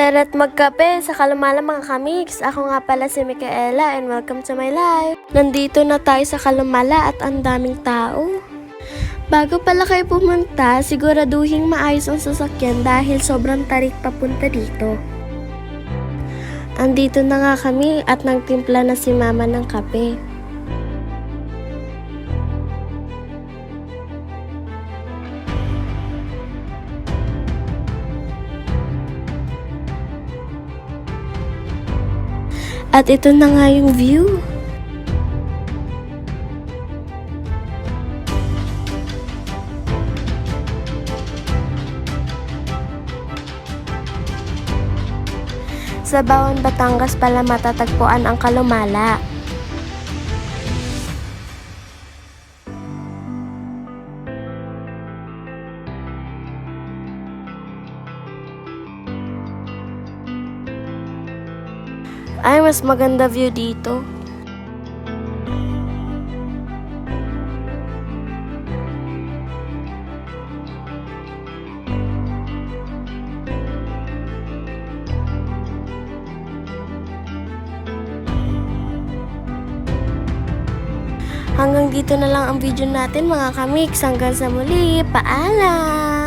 Tara't magkape sa kalumala mga kamiks. Ako nga pala si Micaela and welcome to my life. Nandito na tayo sa kalumala at ang daming tao. Bago pala kayo pumunta, siguraduhin maayos ang sasakyan dahil sobrang tarik papunta dito. Andito na nga kami at nagtimpla na si mama ng kape. At ito na nga yung view. Sa Bawan, Batangas pala matatagpuan ang Kalumala. Ay, mas maganda view dito. Hanggang dito na lang ang video natin mga kamiks. Hanggang sa muli. Paalam!